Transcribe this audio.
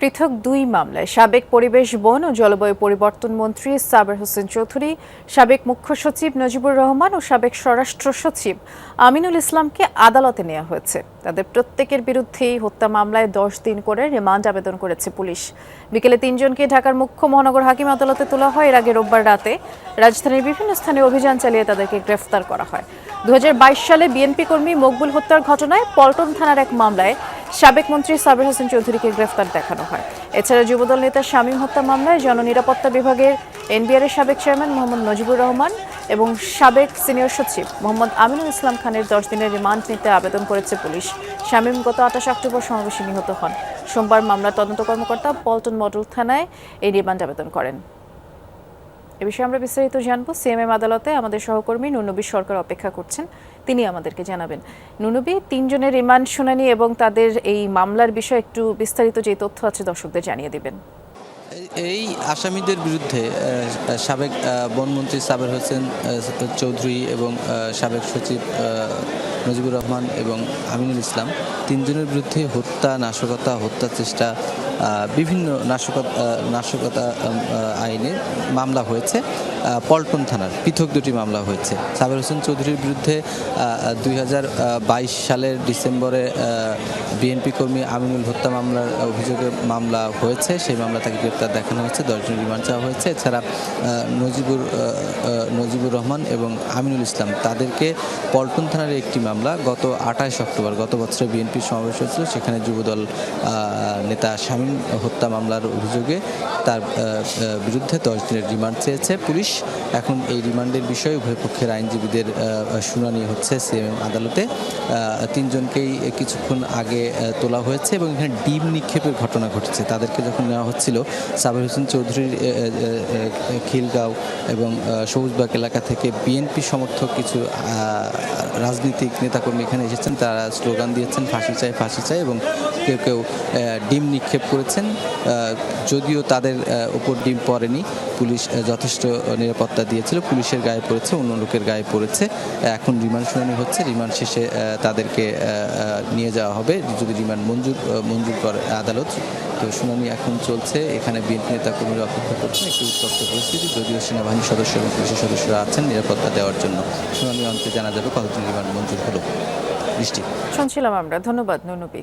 পৃথক দুই মামলায় সাবেক পরিবেশ, বন ও জলবায়ু পরিবর্তন মন্ত্রী সাবের হোসেন চৌধুরী, সাবেক মুখ্য সচিব নজিবুর রহমান ও সাবেক স্বরাষ্ট্র সচিব আমিনুল ইসলামকে আদালতে নেওয়া হয়েছে। তাদের প্রত্যেকের বিরুদ্ধেই হত্যা মামলায় দশ দিন করে রিমান্ড আবেদন করেছে পুলিশ। বিকেলে তিনজনকে ঢাকার মুখ্য মহানগর হাকিম আদালতে তোলা হয়। এর আগে রোববার রাতে রাজধানীর বিভিন্ন স্থানে অভিযান চালিয়ে তাদেরকে গ্রেফতার করা হয়। দু হাজার বাইশ সালে বিএনপি কর্মী মকবুল হত্যার ঘটনায় পল্টন থানার এক মামলায় সাবেক মন্ত্রী সাবির হোসেন চৌধুরীকে গ্রেফতার দেখানো হয়। এছাড়া যুবদল নেতা শামীম হত্যা মামলায় জননিরাপত্তা বিভাগের এনবিআর এর সাবেক চেয়ারম্যান মোহাম্মদ নজিবুর রহমান এবং সাবেক সিনিয়র সচিব মোহাম্মদ আমিনুল ইসলাম খানের দশ দিনের রিমান্ড নিতে আবেদন করেছে পুলিশ। শামীম গত আঠাশ অক্টোবর সমাবেশে নিহত হন। সোমবার মামলার তদন্ত কর্মকর্তা পল্টন মডেল থানায় এই রিমান্ড আবেদন করেন। এ বিষয়ে আমরা বিস্তারিত জানব। সিএমএম আদালতে আমাদের সহকর্মী নুনবী সরকার অপেক্ষা করছেন। তিনি আমাদেরকে জানাবেন। নুনবী, তিনজনের রিমান্ড শুনানি এবং তাদের এই মামলার বিষয়ে একটু বিস্তারিত যে তথ্য আছে দর্শকদের জানিয়ে দিবেন। এই- আসামিদের বিরুদ্ধে সাবেক বনমন্ত্রী সাবের হোসেন চৌধুরী এবং সাবেক সচিব নজিবুর রহমান এবং আমিনুল ইসলাম তিনজনের বিরুদ্ধে হত্যা, নাশকতা, হত্যা চেষ্টা বিভিন্ন নাশকতা নাশকতা আইনে মামলা হয়েছে। পল্টন থানার পৃথক দুটি মামলা হয়েছে। সাবের হোসেন চৌধুরীর বিরুদ্ধে দুই হাজার বাইশ সালের ডিসেম্বরে বিএনপি কর্মী আমিনুল হত্যা মামলার অভিযোগে মামলা হয়েছে। সেই মামলা তাকে গ্রেপ্তার দেখানো হয়েছে, দশজন রিমান্ড চাওয়া হয়েছে। এছাড়া নজিবুর নজিবুর রহমান এবং আমিনুল ইসলাম তাদেরকে পল্টন থানার একটি মামলা গত আঠাশ অক্টোবর, গত বছরে বিএনপি সমাবেশ হয়েছিল, সেখানে যুবদল নেতা শামীম হত্যা মামলার অভিযোগে তার বিরুদ্ধে দশ দিনের রিমান্ড চেয়েছে। পুলিশ এখন এই রিমান্ডের বিষয়ে উভয় পক্ষের আইনজীবীদের শুনানি হচ্ছে সিএমএম আদালতে। তিনজনকেই কিছুক্ষণ আগে তোলা হয়েছে এবং এখানে ডিম নিক্ষেপের ঘটনা ঘটেছে। তাদেরকে যখন নেওয়া হচ্ছিল, সাবির হোসেন চৌধুরীর খিলগাঁও এবং সবুজবাগ এলাকা থেকে বিএনপি সমর্থক কিছু রাজনৈতিক নেতাকর্মী এখানে এসেছেন, তারা স্লোগান দিয়েছেন, ফাঁসি চাই ফাঁসি চাই এবং কেউ কেউ ডিম নিক্ষেপ করেছেন। যদিও তাদের উপর ডিম পড়েনি, পুলিশ যথেষ্ট নিরাপত্তা দিয়েছিল। পুলিশের গায়ে পড়েছে, অন্য লোকের গায়ে পড়েছে। এখন রিমান্ড শুনানি হচ্ছে। রিমান্ড শেষে তাদেরকে নিয়ে যাওয়া হবে। যদি রিমান্ড মঞ্জুর মঞ্জুর করে আদালত, তো শুনানি এখন চলছে। এখানে বিএনপি নেতা কর্মীরা অপেক্ষা করছেন, একটি উত্তপ্ত পরিস্থিতি। যদিও সেনাবাহিনীর সদস্য এবং পুলিশের সদস্যরা আছেন, নিরাপত্তা দেওয়ার জন্য। শুনানি অন্তে জানা যাবে কতদিন রিমান্ড মঞ্জুর হলো। বৃষ্টি। শুনছিলাম আমরা। ধন্যবাদ নুনবী